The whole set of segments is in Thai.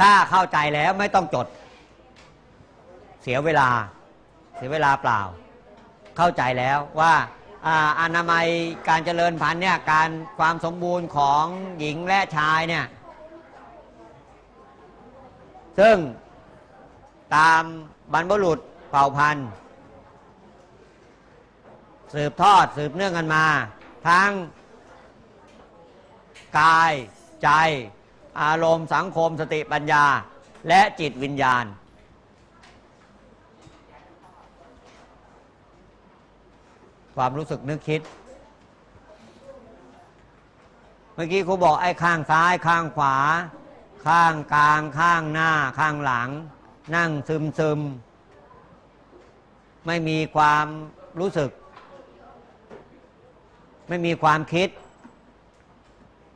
ถ้าเข้าใจแล้วไม่ต้องจด เสียเวลา เสียเวลาเปล่า เข้าใจแล้วว่าอานามัยการเจริญพันธุ์เนี่ยการความสมบูรณ์ของหญิงและชายเนี่ยซึ่งตามบรรพบุรุษเผ่าพันธุ์ สืบทอดสืบเนื่องกันมา ทั้งกายใจ อารมณ์สังคมสติปัญญา และจิตวิญญาณ ความรู้สึกนึกคิด เมื่อกี้ครูบอกไอ้ข้างซ้ายข้างขวา ข้างกลางข้างหน้า ข้างหลัง นั่งซึมซึมไม่มีความรู้สึก ไม่มีความคิด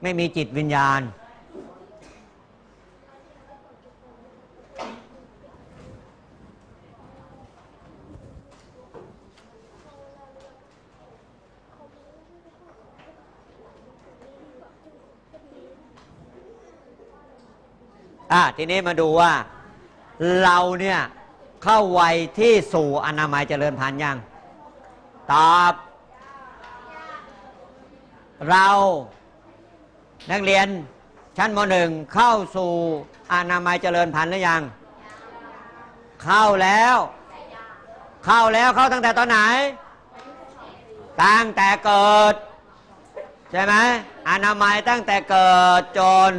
ไม่มีจิตวิญญาณ อะทีนี้มาดูว่า เราเนี่ยเข้าวัยที่สู่อนามัยเจริญพันธุ์ยังตอบเรานักเรียนชั้นมหนึ่งเข้าสู่อนามัยเจริญพันธุ์หรือยัง เข้าแล้ว เข้าแล้วเข้าตั้งแต่ตอนไหน ตั้งแต่เกิด ใช่ไหมอนามัยตั้งแต่เกิดจน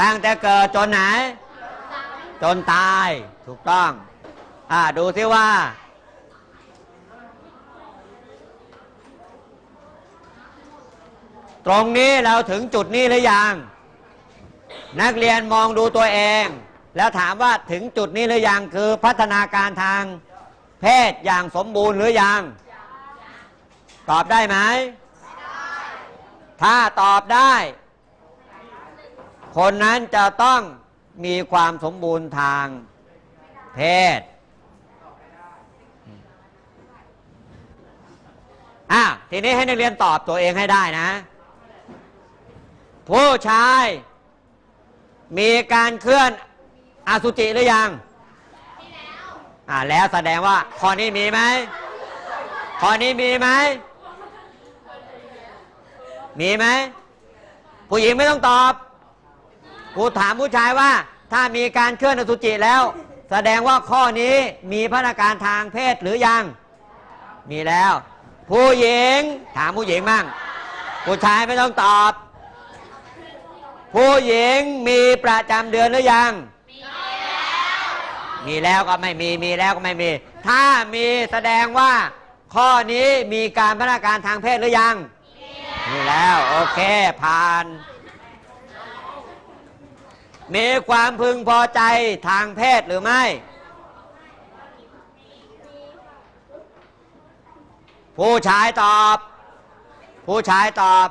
ตั้งแต่เกิดจนไหน จนตายถูกต้องอ่าดูซิว่า ตรงนี้เราถึงจุดนี้หรือยัง นักเรียนมองดูตัวเอง แล้วถามว่าถึงจุดนี้หรือยังคือพัฒนาการทาง เพศอย่างสมบูรณ์หรือยัง ตอบได้ไหม ถ้าตอบได้ คนนั้นจะต้องมีความสมบูรณ์ทางเพศอะทีนี้ให้นักเรียนตอบตัวเองให้ได้นะ ผู้ชาย มีการเคลื่อนอสุจิหรือยังอ่าแล้วแสดงว่าข้อนี้มีไหมข้อนี้มีไหมมีไหมผู้หญิงไม่ต้องตอบ กูถามผู้ชายว่า ถ้ามีการเคลื่อนอสุจิแล้ว แสดงว่าข้อนี้มีพัฒนาการทางเพศหรือยัง มีแล้ว ผู้หญิงถามผู้หญิงมั่งผู้ชายไม่ต้องตอบ ผู้หญิงมีประจำเดือนหรือยัง มีแล้วก็ไม่มีมีแล้วก็ไม่มี ถ้ามีแสดงว่า ข้อนี้มีการพัฒนาการทางเพศหรือยัง มีแล้ว โอเคผ่าน มีความพึงพอใจทางเพศหรือไม่ ผู้ชายตอบ ผู้ชายตอบ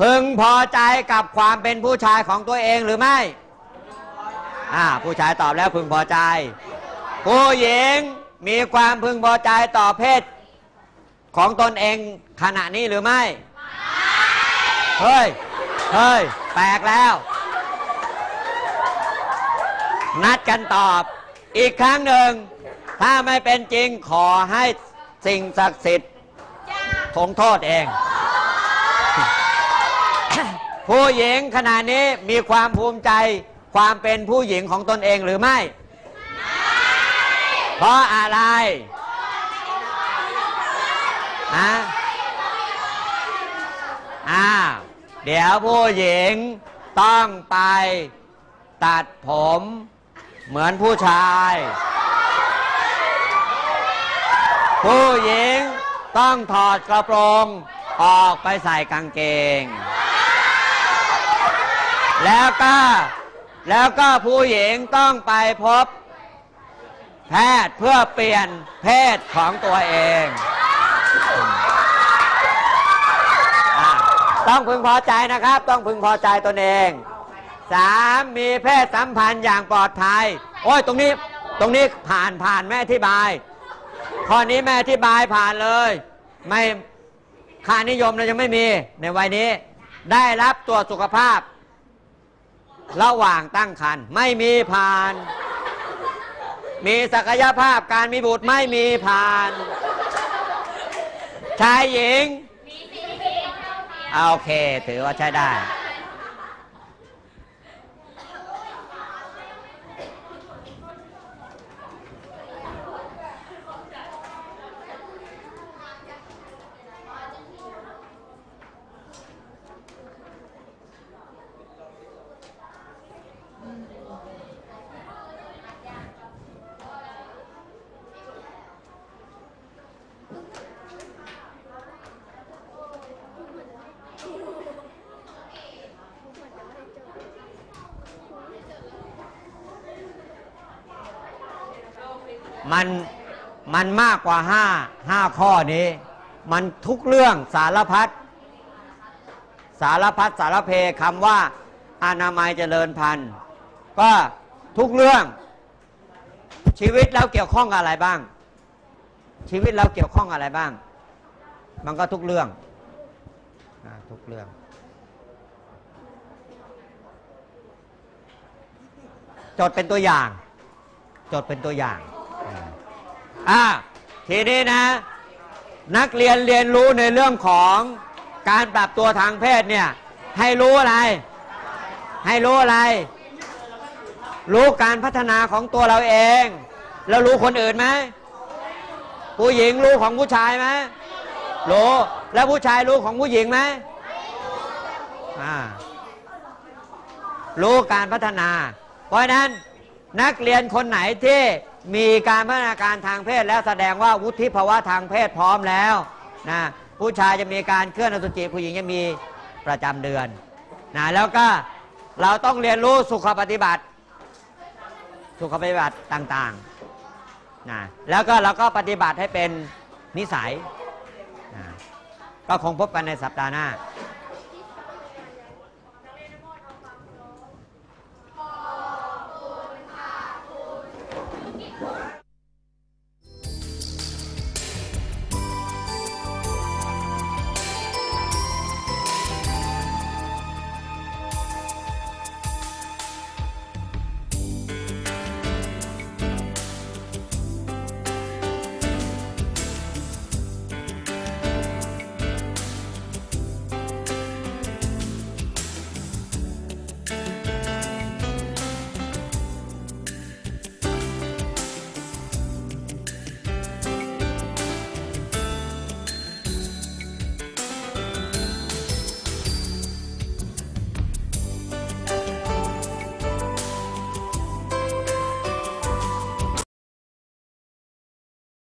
พึงพอใจกับความเป็นผู้ชายของตัวเองหรือไม่อ่าผู้ชายตอบแล้วพึงพอใจ ผู้หญิงมีความพึงพอใจต่อเพศ ของตนเองขณะนี้หรือไม่ เฮ้ย เฮ้ย แปลกแล้ว นัดกันตอบ อีกครั้งหนึ่ง ถ้าไม่เป็นจริงขอให้สิ่งศักดิ์สิทธิ์ทงโทษเอง ผู้หญิงขณะนี้มีความภูมิใจความเป็นผู้หญิงของตนเองหรือไม่ เพราะอะไรอะอ้าเดี๋ยวผู้หญิงต้องไปตัดผม เหมือนผู้ชาย ผู้หญิงต้องถอดกระโปรง ออกไปใส่กางเกง แล้วก็ แล้วก็ผู้หญิงต้องไปพบ แพทย์เพื่อเปลี่ยนเพศของตัวเองอต้องพึงพอใจนะครับ ต้องพึงพอใจตนเอง สามมีเพศสัมพันธ์อย่างปลอดภัย โอ้ยตรงนี้ตรงนี้ผ่านผ่านแม่อธิบาย ข้อนี้แม่อธิบายผ่านเลย ไม่ค่านิยมเรายังไม่มีในวัยนี้ ได้รับตรวจสุขภาพ ระหว่างตั้งครรภ์ไม่มีผ่าน มีศักยภาพการมีบุตรไม่มีผ่าน ชายหญิงอ่าโอเค ถือว่าใช้ได้ มันมันมากกว่าห้าห้าข้อนี้ มันทุกเรื่องสารพัดสารพัดสารเพคำว่า อนามัยเจริญพันธุ์ ก็ทุกเรื่อง ชีวิตเราเกี่ยวข้องกับอะไรบ้าง ชีวิตเราเกี่ยวข้องอะไรบ้าง มันก็ทุกเรื่องอทุกเรื่อง จดเป็นตัวอย่าง จดเป็นตัวอย่าง อ่าทีนี้นะ นักเรียนเรียนรู้ในเรื่องของการปรับตัวทางเพศเนี่ย ให้รู้อะไร ให้รู้อะไร รู้การพัฒนาของตัวเราเอง แล้วรู้คนอื่นไหมผู้หญิงรู้ของผู้ชายไหมรู้แล้วผู้ชายรู้ของผู้หญิงไหมอ่ารู้การพัฒนา เพราะฉะนั้นนักเรียนคนไหนที่ มีการพัฒนาการทางเพศแล้วแสดงว่าวุฒิภาวะทางเพศพร้อมแล้วนะผู้ชายจะมีการเคลื่อนอสุจิผู้หญิงจะมีประจำเดือนนะแล้วก็เราต้องเรียนรู้สุขปฏิบัติ สุขปฏิบัติต่างๆนะแล้วก็เราก็ปฏิบัติให้เป็นนิสัยนะก็คงพบกันในสัปดาห์หน้า